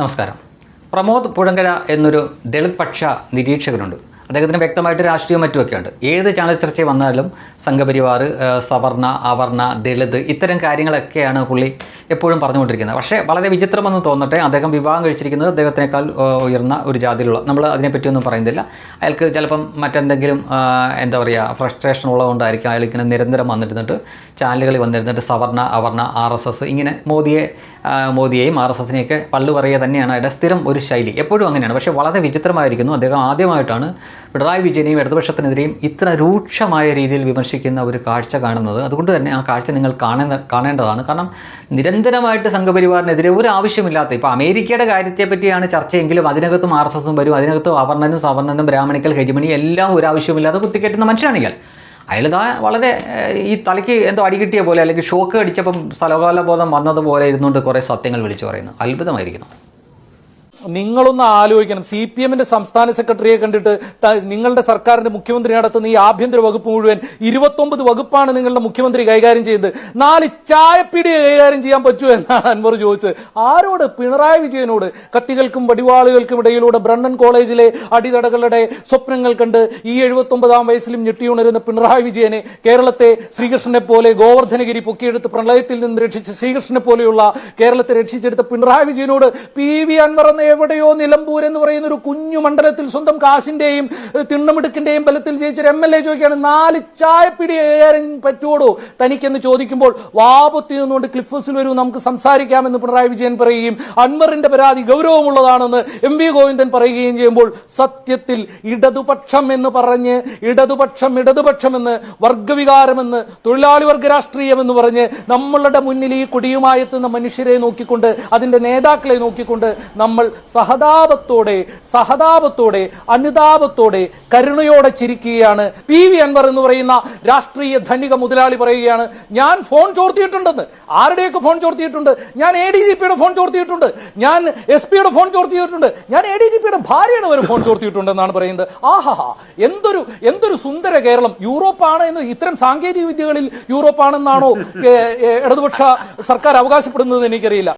നമസ്കാരം. പ്രമോദ് പുഴങ്കര എന്നൊരു ദളിത് പക്ഷ നിരീക്ഷകനുണ്ട്. അദ്ദേഹത്തിന് വ്യക്തമായിട്ട് രാഷ്ട്രീയവും മറ്റുമൊക്കെ ഉണ്ട് ഏത് ചാനൽ ചർച്ച വന്നാലും സംഘപരിവാർ സവർണ അവർണ ദളിത് ഇത്തരം കാര്യങ്ങളൊക്കെയാണ് പുള്ളി എപ്പോഴും പറഞ്ഞുകൊണ്ടിരിക്കുന്നത്. പക്ഷേ വളരെ വിചിത്രമെന്ന് തോന്നട്ടെ അദ്ദേഹം വിവാഹം കഴിച്ചിരിക്കുന്നത് അദ്ദേഹത്തിനേക്കാൾ ഉയർന്ന ഒരു ജാതിയിലുള്ള നമ്മൾ അതിനെപ്പറ്റിയൊന്നും പറയുന്നില്ല. അയാൾക്ക് ചിലപ്പം മറ്റെന്തെങ്കിലും എന്താ പറയുക ഫ്രസ്ട്രേഷൻ ഉള്ളതുകൊണ്ടായിരിക്കും അയാൾ ഇങ്ങനെ നിരന്തരം വന്നിരുന്നിട്ട് ചാനലുകളിൽ വന്നിരുന്നിട്ട് സവർണ അവർണ ആർ എസ് എസ് ഇങ്ങനെ മോദിയെ മോദിയെയും ആർ എസ് എസിനെയൊക്കെ പള്ളു പറയുക തന്നെയാണ് അയാളുടെ സ്ഥിരം ഒരു ശൈലി. എപ്പോഴും അങ്ങനെയാണ്. പക്ഷേ വളരെ വിചിത്രമായിരിക്കുന്നു. അദ്ദേഹം ആദ്യമായിട്ടാണ് പിണറായി വിജയനെയും ഇടതുപക്ഷത്തിനെതിരെയും ഇത്ര രൂക്ഷമായ രീതിയിൽ വിമർശിക്കുന്ന ഒരു കാഴ്ച കാണുന്നത്. അതുകൊണ്ട് തന്നെ ആ കാഴ്ച നിങ്ങൾ കാണുന്ന കാണേണ്ടതാണ്. കാരണം നിരന്തരമായിട്ട് സംഘപരിവാറിനെതിരെ ഒരു ആവശ്യമില്ലാത്ത ഇപ്പോൾ അമേരിക്കയുടെ കാര്യത്തെപ്പറ്റിയാണ് ചർച്ചയെങ്കിലും അതിനകത്തും ആർ എസ് എസും വരും അതിനകത്തും അവർണനും സവർണനും ബ്രാഹ്മണിക്കൽ ഹെജിമണി എല്ലാം ഒരു ആവശ്യമില്ലാതെ കുത്തിക്കെട്ടുന്ന മനുഷ്യനാണെങ്കിൽ അയാളിതാ വളരെ ഈ തലയ്ക്ക് എന്തോ അടി കിട്ടിയ പോലെ അല്ലെങ്കിൽ ഷോക്ക് അടിച്ചപ്പം സ്ഥലകാല ബോധം വന്നതുപോലെ ഇരുന്നുകൊണ്ട് കുറേ സത്യങ്ങൾ വിളിച്ചു പറയുന്നു. അത്ഭുതമായിരിക്കുന്നു. നിങ്ങളൊന്ന് ആലോചിക്കണം. സി പി എമ്മിന്റെ സംസ്ഥാന സെക്രട്ടറിയെ കണ്ടിട്ട് നിങ്ങളുടെ സർക്കാരിന്റെ മുഖ്യമന്ത്രി നടത്തുന്ന ഈ ആഭ്യന്തര വകുപ്പ് മുഴുവൻ ഇരുപത്തൊമ്പത് വകുപ്പാണ് നിങ്ങളുടെ മുഖ്യമന്ത്രി കൈകാര്യം ചെയ്തത്. നാല് ചായപ്പിടി കൈകാര്യം ചെയ്യാൻ പറ്റുമോ എന്നാണ് അൻവർ ചോദിച്ചത്. ആരോട്? പിണറായി വിജയനോട്? കത്തികൾക്കും വടിവാളുകൾക്കും ഇടയിലൂടെ ബ്രണ്ണൻ കോളേജിലെ അടിതടകളുടെ സ്വപ്നങ്ങൾ കണ്ട് ഈ എഴുപത്തൊമ്പതാം വയസ്സിലും ഞെട്ടിയുണരുന്ന പിണറായി വിജയനെ കേരളത്തെ ശ്രീകൃഷ്ണനെ പോലെ ഗോവർദ്ധനഗിരി പൊക്കിയെടുത്ത് പ്രളയത്തിൽ നിന്ന് രക്ഷിച്ച ശ്രീകൃഷ്ണനെ പോലെയുള്ള കേരളത്തെ രക്ഷിച്ചെടുത്ത പിണറായി വിജയനോട് പി വി അൻവർ എന്ന എവിടെയോ നിലമ്പൂർ എന്ന് പറയുന്ന ഒരു കുഞ്ഞു മണ്ഡലത്തിൽ സ്വന്തം കാശിന്റെയും തിണ്ണമിടുക്കിന്റെയും ബലത്തിൽ ജയിച്ചൊരു എം എൽ എ ചോദിക്കുകയാണ് നാല് ചായപ്പിടി ഏറെ പറ്റുവോടോ? തനിക്കെന്ന് ചോദിക്കുമ്പോൾ വാപത്തി നിന്നുകൊണ്ട് ക്ലിഫസിൽ വരൂ നമുക്ക് സംസാരിക്കാമെന്ന് പിണറായി വിജയൻ പറയുകയും അൻവറിന്റെ പരാതി ഗൗരവമുള്ളതാണെന്ന് എം വി ഗോവിന്ദൻ പറയുകയും ചെയ്യുമ്പോൾ സത്യത്തിൽ ഇടതുപക്ഷം എന്ന് പറഞ്ഞ് ഇടതുപക്ഷം ഇടതുപക്ഷമെന്ന് വർഗവികാരമെന്ന് തൊഴിലാളി വർഗ രാഷ്ട്രീയമെന്ന് പറഞ്ഞ് നമ്മളുടെ മുന്നിൽ ഈ കൊടിയുമായി എത്തുന്ന മനുഷ്യരെ നോക്കിക്കൊണ്ട് അതിന്റെ നേതാക്കളെ നോക്കിക്കൊണ്ട് നമ്മൾ സഹതാപത്തോടെ സഹതാപത്തോടെ അനുതാപത്തോടെ കരുണയോടെ ചിരിക്കുകയാണ്. പി. വി. അൻവർ എന്ന് പറയുന്ന രാഷ്ട്രീയ ധനിക മുതലാളി പറയുകയാണ് ഞാൻ ഫോൺ ചോർത്തിയിട്ടുണ്ടെന്ന്. ആരുടെയൊക്കെ ഫോൺ ചോർത്തിയിട്ടുണ്ട്? ഞാൻ എ ഡി ജി പിയുടെ ഫോൺ ചോർത്തിയിട്ടുണ്ട്. ഞാൻ എസ് പിയുടെ ഫോൺ ചോർത്തിയിട്ടുണ്ട്. ഞാൻ എ ഡി ജി പിയുടെ ഭാര്യയുടെ വരെ ഫോൺ ചോർത്തിയിട്ടുണ്ടെന്നാണ് പറയുന്നത്. ആഹാ എന്തൊരു എന്തൊരു സുന്ദര കേരളം. യൂറോപ്പാണ് എന്ന് ഇത്തരം സാങ്കേതിക വിദ്യകളിൽ യൂറോപ്പാണെന്നാണോ ഇടതുപക്ഷ സർക്കാർ അവകാശപ്പെടുന്നത് എനിക്കറിയില്ല.